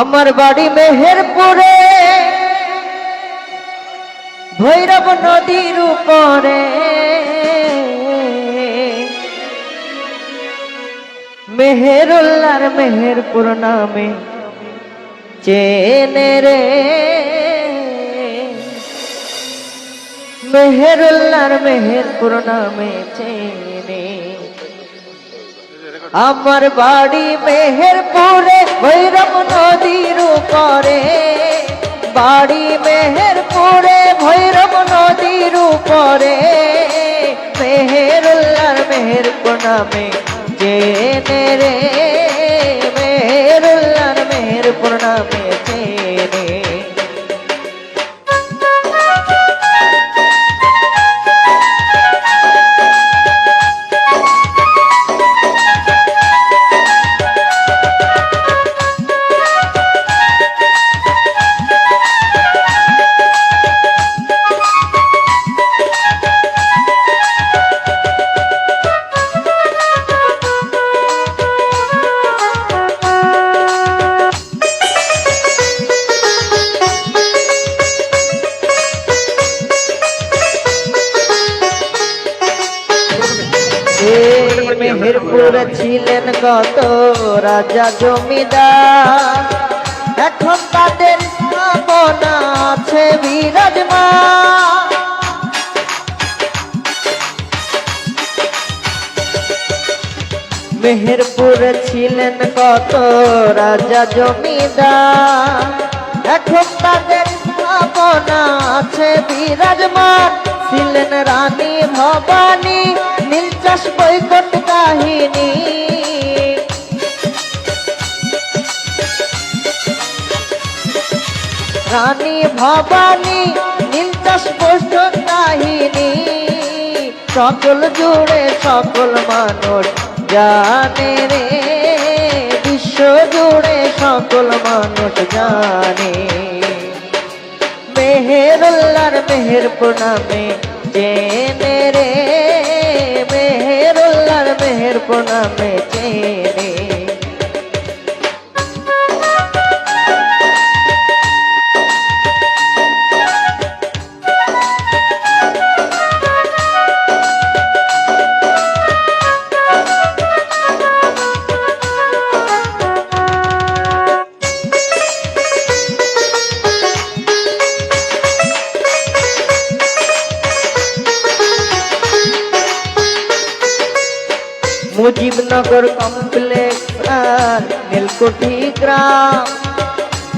আমার বাড়ি মেহেরপুরে। ভৈরব নদীর উপরে। মেহেরুল্লার মেহেরপুর নামে চেনে রে। মেহেরুল্লার মেহেরপুর নামে চেনে। আমার বাড়ি মেহেরপুরে, ভৈরব বাড়ি মেহেরপুরে ভৈরব নদীর উপরে। মেহেরুল্লার মেহেরপুর নামে জেনে রে। মেহেরপুরে ছিলেন কত রাজা জমিদার? এখন তাদের স্থাপনা আছে বিরাজমান। মেহেরপুরে ছিলেন কত রাজা জমিদার? এখন তাদের স্থাপনা আছে বিরাজমান। ছিলেন রানী ভবানী রানী ভবানী নীলচাষ বৈকট কাহিনী সকল জুড়ে সকল মানুষ জানে রে বিশ্ব জুড়ে সকল মানুষ জানে মেহেরুল্লার মেহেরপুর নামে চেনে রে মেহেরপুর নামে মুজিবনগর কমপ্লেক্স আর নীলকুঠি গ্রাম।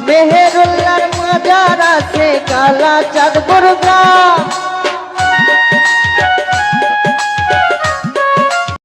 মেহেরুল্লার মাজার আছে কালা চাঁদপুর গ্রাম।